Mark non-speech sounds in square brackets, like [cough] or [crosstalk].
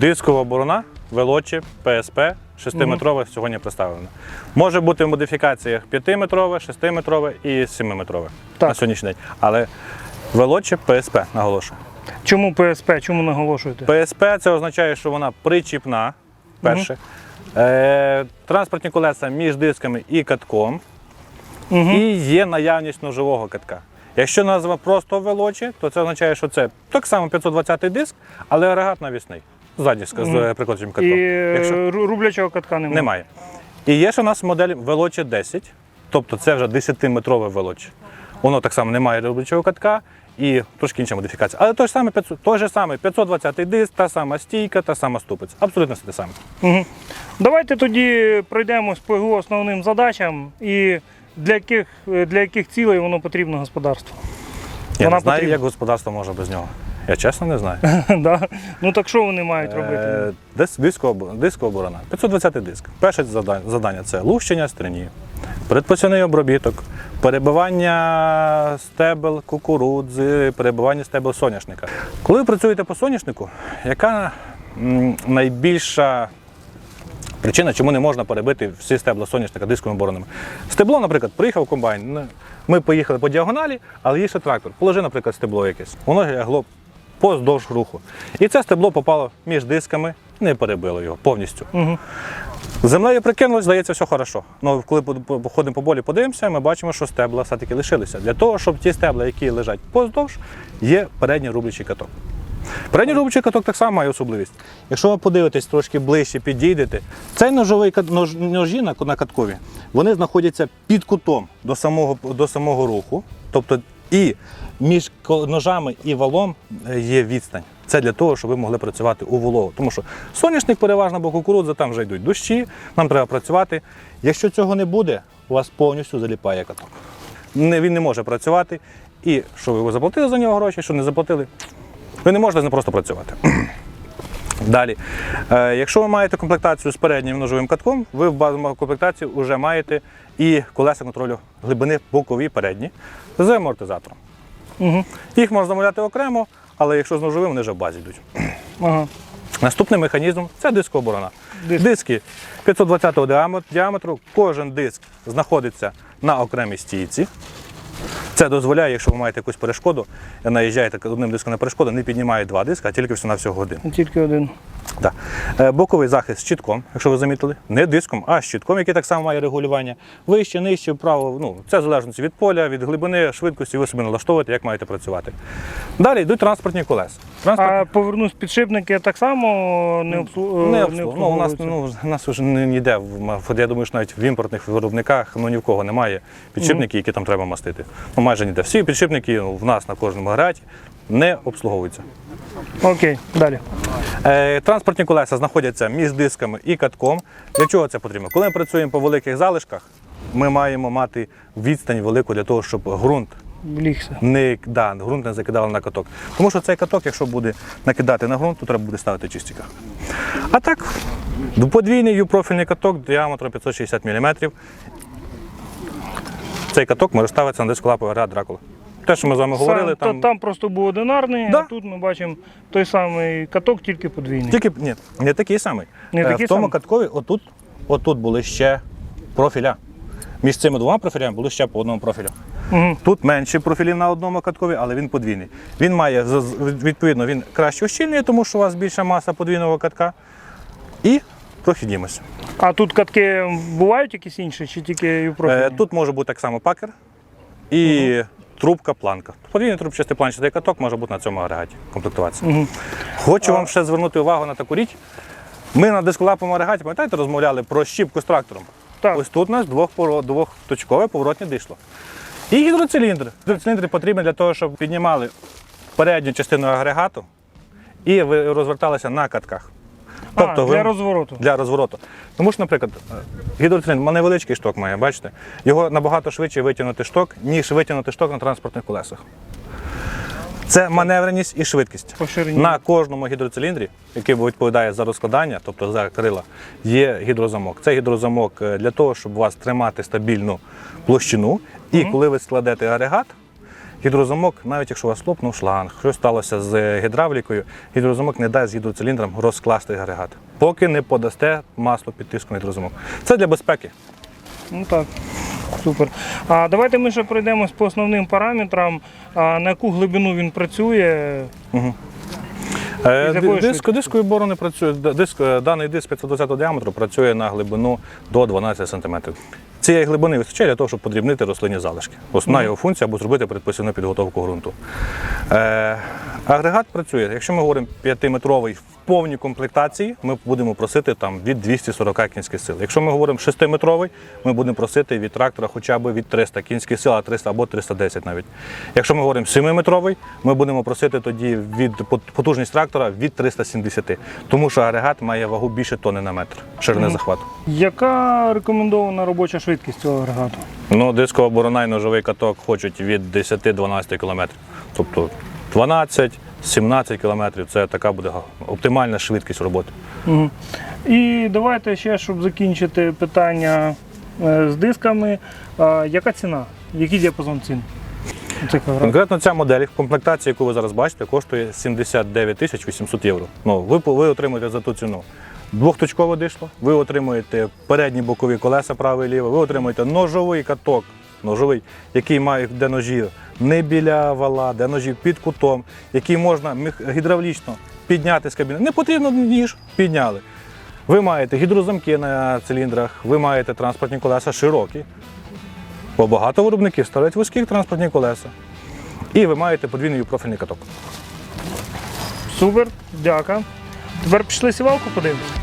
Дискова борона, велочі, ПСП, 6-метрове сьогодні представлено. Може бути в модифікаціях 5-метрове, 6-метрове і 7-метрове Так. на сьогоднішній день. Але велочі ПСП наголошую. Чому ПСП? Чому наголошуєте? ПСП це означає, що вона причіпна. Перше. Е, транспортні колеса між дисками і катком. Мгм. І є наявність ножового катка. Якщо назва просто велочі, то це означає, що це так само 520 диск, але агрегат навісний. Ззаді з з прикладчим катком. І Якщо е, рублячого катка немає. немає. І є ще у нас модель велочі 10, тобто це вже 10-метрове велочі. Воно так само не має рублячого катка і трошки інша модифікація. Але той ж самий 500, той же самий 520 диск, та сама стійка, та сама ступець. Абсолютно все те саме. Давайте тоді пройдемось по його основним задачам і для яких, е, для яких цілей воно потрібно господарству. Я Вона не знаю, потрібна. як господарство може без нього. Я чесно не знаю. [laughs] да? Ну так що вони мають робити? Е, Дис, дискова, обо- дискова оборона. 520 диск. Перше завдання це лущення стрині, передпосівний обробіток, перебивання стебел кукурудзи, перебивання стебел соняшника. Коли ви працюєте по соняшнику, яка найбільша причина, чому не можна перебити всі стебла соняшника дисковими боронами? Стебло, наприклад, приїхав комбайн. Ми поїхали по діагоналі, але є ще трактор. Положи, наприклад, стебло якесь. Воно лягло поздовж руху. І це стебло попало між дисками, не перебило його повністю. Угу. Землею прикинулось, здається, все хорошо. Ну, коли по- по- болі, подивимося, ми бачимо, що стебла все-таки лишилися. Для того, щоб ті стебла, які лежать поздовж, є передній рублячий каток. Передній рублячий каток так само має особливість. Якщо ви подивитесь трошки ближче, підійдете, цей ножовий нож, ножі на, на каткові, вони знаходяться під кутом до самого, до самого руху. Тобто і між ножами і валом е, є відстань. Це для того, щоб ви могли працювати у вологу. Тому що соняшник переважно бо кукурудза, там вже йдуть дощі, нам треба працювати. Якщо цього не буде, у вас повністю заліпає каток. Не, він не може працювати. І що ви заплатили за нього гроші, що не заплатили, ви не можете з ним просто працювати. [clears throat] Далі, е, якщо ви маєте комплектацію з переднім ножовим катком, ви в базовому комплектації вже маєте і колеса контролю глибини бокові передні з амортизатором. Угу. Їх можна замовляти окремо, але якщо з ножовим, вони вже в базі йдуть. Ага. Наступний механізм це дискооборона. Диск. Диски 520 діаметр- діаметру, кожен диск знаходиться на окремій стійці. Це дозволяє, якщо ви маєте якусь перешкоду, наїжджаєте одним диском на перешкоду, не піднімає два диска, а тільки всього на всього один. Тільки один. Так. Е, Боковий захист з щитком, якщо ви замітили, не диском, а щитком, який так само має регулювання. Вище, нижче, вправо. Ну, це в залежності від поля, від глибини, швидкості, ви собі налаштовуєте, як маєте працювати. Далі йдуть транспортні колеса. Транспортні... А повернусь підшипники так само не, обслу... Не не обслуг... ну, у нас ну, у нас вже не от Я думаю, що навіть в імпортних виробниках ну, ні в кого немає підшипників, які там треба мастити. Ну, майже ніде. Всі підшипники ну, в нас на кожному агрегаті не обслуговуються. Окей, далі. Е, транспортні колеса знаходяться між дисками і катком. Для чого це потрібно? Коли ми працюємо по великих залишках, ми маємо мати відстань велику для того, щоб ґрунт не, да, ґрунт не закидали на каток. Тому що цей каток, якщо буде накидати на ґрунт, то треба буде ставити чистіка. А так, подвійний юпрофільний каток діаметром 560 мм. Цей каток може ставитися на диску дисколаповий агрегат Дракула. Те, що ми з вами говорили, Сам- там, там просто був одинарний, Да. а тут ми бачимо той самий каток, тільки подвійний. тільки ні, не такий самий. Не Е, такий в тому самий? каткові отут, отут були ще профіля. Між цими двома профілями були ще по одному профілю. Угу. Тут менше профілів на одному каткові, але він подвійний. Він має відповідно він краще ощільнює, тому що у вас більша маса подвійного катка. І прохідність. А тут катки бувають якісь інші, чи тільки? Е, тут може бути так само пакер і трубка планка. Подвійний трубчастий планчатий каток може бути на цьому агрегаті комплектуватися. Мгм. Хочу вам ще звернути увагу на таку річ. Ми на дисколаповому агрегаті, пам'ятаєте, розмовляли про щіпку з трактором. Так. Ось тут у нас двох, двохточкове поворотне дишло. І гідроциліндр. Гідроциліндри потрібні для того, щоб піднімали передню частину агрегату і розверталися на катках. А, Тобто для ви- розвороту. для розвороту. Тому що, наприклад, гідроциліндр невеличкий шток має, бачите? Його набагато швидше витягнути шток, ніж витягнути шток на транспортних колесах. Це маневреність і швидкість. По ширині. На кожному гідроциліндрі, який відповідає за розкладання, тобто за крила, є гідрозамок. Це гідрозамок е, для того, щоб у вас тримати стабільну площину. І коли ви складете агрегат, гідрозамок, навіть якщо у вас лопнув шланг, щось сталося з гідравлікою, гідрозамок не дасть з гідроциліндром розкласти агрегат, поки не подасте масло під тиском гідрозамок. Це для безпеки. Ну так, супер. А давайте ми ще пройдемось по основним параметрам, а, на яку глибину він працює. Ди- Диск, дискові борони працює. Диск, е, даний диск 520 діаметру працює на глибину до 12 см. Цієї глибини вистачає для того, щоб подрібнити рослинні залишки. Основна його функція або зробити передпосівну підготовку ґрунту. Е, агрегат працює. Якщо ми говоримо 5-метровий в повній комплектації, ми будемо просити там від 240 кінських сил. Якщо ми говоримо 6-метровий, ми будемо просити від трактора хоча б від 300 кінських сил, а 300 або 310 навіть. Якщо ми говоримо 7-метровий, ми будемо просити тоді від потужність трактора від 370, тому що агрегат має вагу більше тони на метр ширини захвату. Яка рекомендована робоча швидкість цього агрегату? Ну, дискова борона і ножовий каток хочуть від 10-12 км. Тобто 12-17 км це така буде оптимальна швидкість роботи. Угу. І давайте ще, щоб закінчити питання е, з дисками. А, яка ціна? Який діапазон цін? Конкретно ця модель в комплектації, яку ви зараз бачите, коштує 79 тисяч 800 євро. Ну, ви, ви отримуєте за ту ціну двохточкове дишло, ви отримуєте передні бокові колеса праве і ліве, ви отримуєте ножовий каток, ножовий, який має де ножі не біля вала, де ножі під кутом, який можна гідравлічно підняти з кабіни. Не потрібно ніж, підняли. Ви маєте гідрозамки на циліндрах, ви маєте транспортні колеса широкі. Бо багато виробників ставлять вузькі транспортні колеса. І ви маєте подвійний профільний каток. Супер, дяка. Тепер пішли сівалку подивимось.